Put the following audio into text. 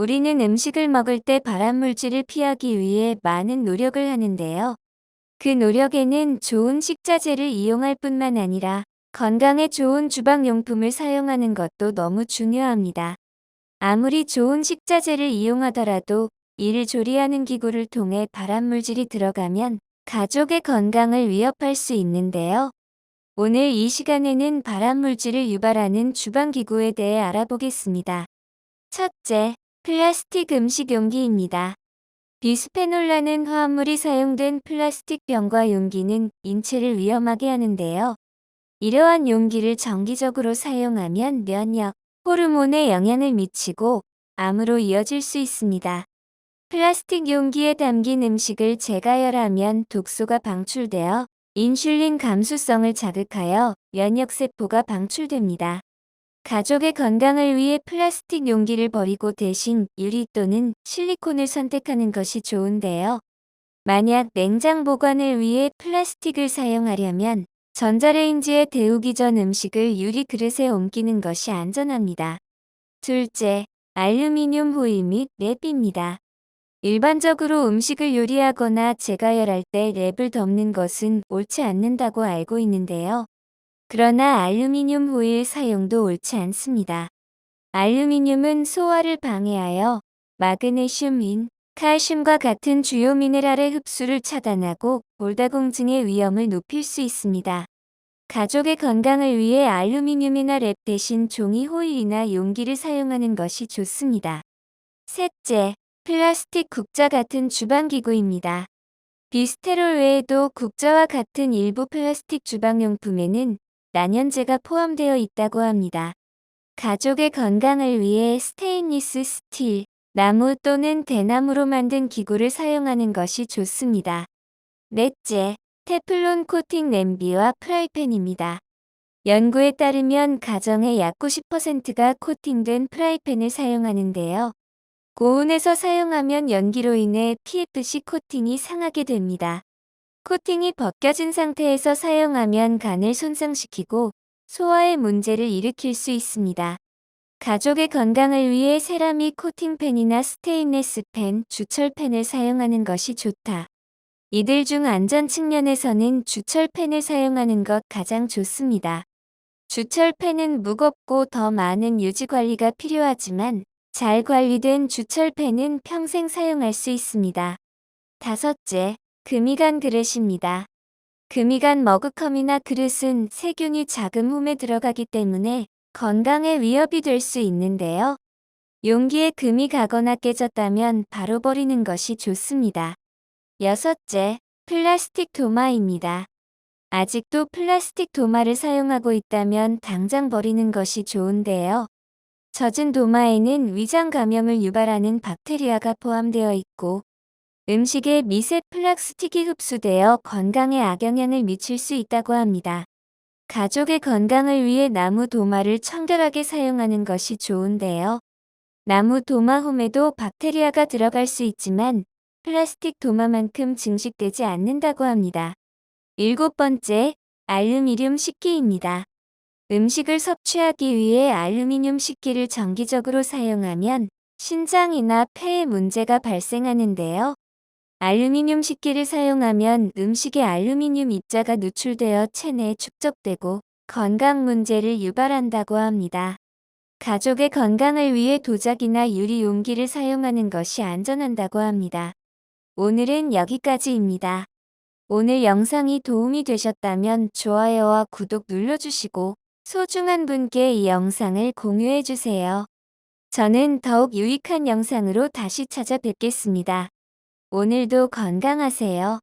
우리는 음식을 먹을 때 발암물질을 피하기 위해 많은 노력을 하는데요. 그 노력에는 좋은 식자재를 이용할 뿐만 아니라 건강에 좋은 주방용품을 사용하는 것도 너무 중요합니다. 아무리 좋은 식자재를 이용하더라도 이를 조리하는 기구를 통해 발암물질이 들어가면 가족의 건강을 위협할 수 있는데요. 오늘 이 시간에는 발암물질을 유발하는 주방기구에 대해 알아보겠습니다. 첫째, 플라스틱 음식 용기입니다. 비스페놀라는 화합물이 사용된 플라스틱 병과 용기는 인체를 위험하게 하는데요. 이러한 용기를 정기적으로 사용하면 면역, 호르몬에 영향을 미치고 암으로 이어질 수 있습니다. 플라스틱 용기에 담긴 음식을 재가열하면 독소가 방출되어 인슐린 감수성을 자극하여 면역세포가 방출됩니다. 가족의 건강을 위해 플라스틱 용기를 버리고 대신 유리 또는 실리콘을 선택하는 것이 좋은데요. 만약 냉장 보관을 위해 플라스틱을 사용하려면 전자레인지에 데우기 전 음식을 유리 그릇에 옮기는 것이 안전합니다. 둘째, 알루미늄 호일 및 랩입니다. 일반적으로 음식을 요리하거나 재가열할 때 랩을 덮는 것은 옳지 않는다고 알고 있는데요. 그러나 알루미늄 호일 사용도 옳지 않습니다. 알루미늄은 소화를 방해하여 마그네슘인, 칼슘과 같은 주요 미네랄의 흡수를 차단하고 골다공증의 위험을 높일 수 있습니다. 가족의 건강을 위해 알루미늄이나 랩 대신 종이 호일이나 용기를 사용하는 것이 좋습니다. 셋째, 플라스틱 국자 같은 주방기구입니다. 비스테롤 외에도 국자와 같은 일부 플라스틱 주방용품에는 난연제가 포함되어 있다고 합니다. 가족의 건강을 위해 스테인리스 스틸, 나무 또는 대나무로 만든 기구를 사용하는 것이 좋습니다. 넷째, 테플론 코팅 냄비와 프라이팬입니다. 연구에 따르면 가정의 약 90%가 코팅된 프라이팬을 사용하는데요. 고온에서 사용하면 연기로 인해 PFC 코팅이 상하게 됩니다. 코팅이 벗겨진 상태에서 사용하면 간을 손상시키고 소화에 문제를 일으킬 수 있습니다. 가족의 건강을 위해 세라믹 코팅팬이나 스테인레스 팬, 주철팬을 사용하는 것이 좋다. 이들 중 안전 측면에서는 주철팬을 사용하는 것 가장 좋습니다. 주철팬은 무겁고 더 많은 유지 관리가 필요하지만 잘 관리된 주철팬은 평생 사용할 수 있습니다. 다섯째, 금이간 그릇입니다. 금이간 머그컵이나 그릇은 세균이 작은 홈에 들어가기 때문에 건강에 위협이 될 수 있는데요. 용기에 금이 가거나 깨졌다면 바로 버리는 것이 좋습니다. 여섯째, 플라스틱 도마입니다. 아직도 플라스틱 도마를 사용하고 있다면 당장 버리는 것이 좋은데요. 젖은 도마에는 위장 감염을 유발하는 박테리아가 포함되어 있고 음식에 미세 플라스틱이 흡수되어 건강에 악영향을 미칠 수 있다고 합니다. 가족의 건강을 위해 나무 도마를 청결하게 사용하는 것이 좋은데요. 나무 도마 홈에도 박테리아가 들어갈 수 있지만 플라스틱 도마만큼 증식되지 않는다고 합니다. 일곱 번째, 알루미늄 식기입니다. 음식을 섭취하기 위해 알루미늄 식기를 정기적으로 사용하면 신장이나 폐에 문제가 발생하는데요. 알루미늄 식기를 사용하면 음식에 알루미늄 입자가 누출되어 체내에 축적되고 건강 문제를 유발한다고 합니다. 가족의 건강을 위해 도자기나 유리 용기를 사용하는 것이 안전한다고 합니다. 오늘은 여기까지입니다. 오늘 영상이 도움이 되셨다면 좋아요와 구독 눌러주시고 소중한 분께 이 영상을 공유해주세요. 저는 더욱 유익한 영상으로 다시 찾아뵙겠습니다. 오늘도 건강하세요.